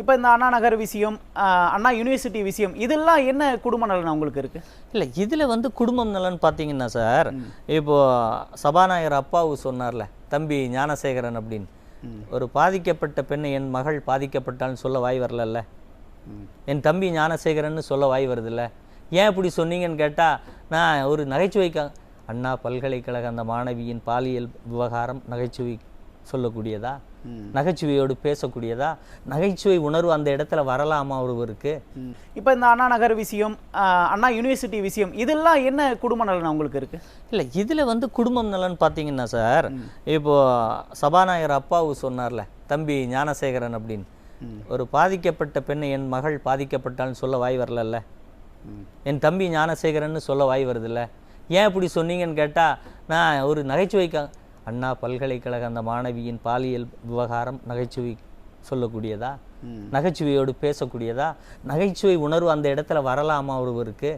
இப்போ இந்த அண்ணா நகர் விஷயம் அண்ணா யூனிவர்சிட்டி விஷயம் இதெல்லாம் என்ன குடும்ப நலன் உங்களுக்கு இருக்கு? இல்லை இதில் வந்து குடும்பம் நலன் பார்த்தீங்கன்னா சார் இப்போ சபாநாயகர் அப்பாவு சொன்னார்ல தம்பி ஞானசேகரன் அப்படின்னு. ஒரு பாதிக்கப்பட்ட பெண்ணை என் மகள் பாதிக்கப்பட்டான்னு சொல்ல வாய் வரலல்ல. என் தம்பி ஞானசேகரன்னு சொல்ல வாய் வருதுல்ல. ஏன் இப்படி சொன்னீங்கன்னு கேட்டால் நான் ஒரு நகைச்சுவைக்கா அண்ணா பல்கலைக்கழக அந்த மாணவியின் பாலியல் விவகாரம் நகைச்சுவை சொல்லக்கூடியதா? நகைச்சுவையோடு பேசக்கூடியதா? நகைச்சுவை உணர்வு அந்த இடத்துல வரலாமா ஒருவருக்கு இப்போ இந்த அண்ணா நகர் விஷயம் அண்ணா யூனிவர்சிட்டி விஷயம் இதெல்லாம் என்ன குடும்ப நலன் உங்களுக்கு இருக்கு? இல்லை இதில் வந்து குடும்பம் நலன் பார்த்தீங்கன்னா சார் இப்போ சபாநாயகர் அப்பாவு சொன்னார்ல தம்பி ஞானசேகரன் அப்படின்னு. ஒரு பாதிக்கப்பட்ட பெண்ணை என் மகள் பாதிக்கப்பட்டான்னு சொல்ல வாய் வரலல்ல? என் தம்பி ஞானசேகரன்னு சொல்ல வாய் வருதுல்ல? ஏன் இப்படி சொன்னீங்கன்னு கேட்டால் நான் ஒரு நகைச்சுவைக்கா அண்ணா பல்கலைக்கழக அந்த மாணவியின் பாலியல் விவகாரம் நகைச்சுவை சொல்லக்கூடியதா? நகைச்சுவையோடு பேசக்கூடியதா? நகைச்சுவை உணர்வு அந்த இடத்துல வரலாமா ஒருவருக்கு?